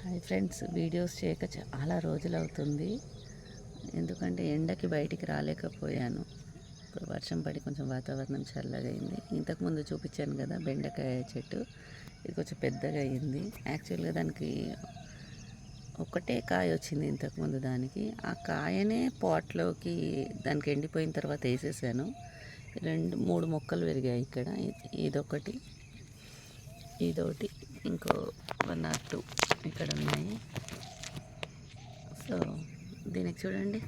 Hi friends videos చేయక చాలా రోజులు అవుతుంది ఎందుకంటే ఎండకి బయటికి రాలేకపోయాను. ఇప్పుడు వర్షం పడి కొంచెం వాతావరణం చల్లగా అయింది ఇంతకుముందు చూపించాను కదా బెండకాయ చెట్టు. ఇది కొంచెం పెద్దగా అయింది. యాక్చువల్గా దానికి ఒకటే కాయ వచ్చింది ఇంతకుముందు దానికి. ఆ కాయనే పాట్లోకి దానికి ఎండిపోయిన తర్వాత వేసేసాను. రెండు మూడు మొక్కలు పెరిగాయి ఇక్కడ. ఇదొకటి ఇదొకటి ఇంకో వన్ ఆర్ టూ. ఇక్కడ ఉన్నాయి. సో దీనికి చూడండి.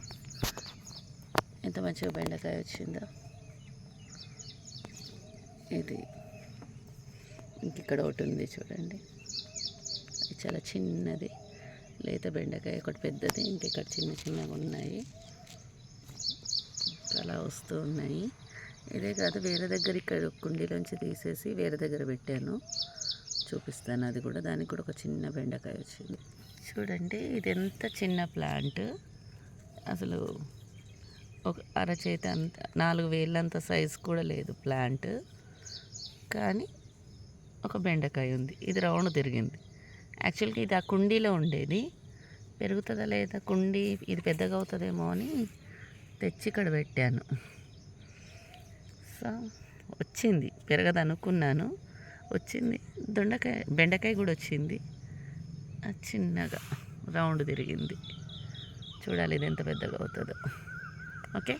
ఎంత మంచిగా బెండకాయ వచ్చిందో. ఇది ఇంకిక్కడ ఒకటి ఉంది చూడండి. ఇది చాలా చిన్నది. లేత బెండకాయ ఒకటి పెద్దది ఇంకెక్కడ చిన్న చిన్నగా ఉన్నాయి. అలా వస్తూ ఉన్నాయి. ఇదే కాదు వేరే దగ్గర ఇక్కడ కుండీలోంచి తీసేసి వేరే దగ్గర పెట్టాను. చూపిస్తాను. అది కూడా దానికి కూడా ఒక చిన్న బెండకాయ వచ్చింది. చూడండి ఇది ఎంత చిన్న ప్లాంట్. అసలు ఒక అరచేతి అంత నాలుగు వేలంత సైజు కూడా లేదు ప్లాంట్. కానీ ఒక బెండకాయ ఉంది. ఇది రౌండ్ తిరిగింది. యాక్చువల్గా ఇది ఆ కుండీలో ఉండేది. పెరుగుతుందా లేదా కుండీ ఇది పెద్దగా అవుతుందేమో అని తెచ్చి ఇక్కడ పెట్టాను. సో వచ్చింది. పెరగదనుకున్నాను. వచ్చింది. దొండకాయ బెండకాయ కూడా వచ్చింది. అది చిన్నగా రౌండ్ తిరిగింది. చూడాలి ఇది ఎంత పెద్దగా అవుతుందో. ఓకే?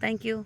Thank you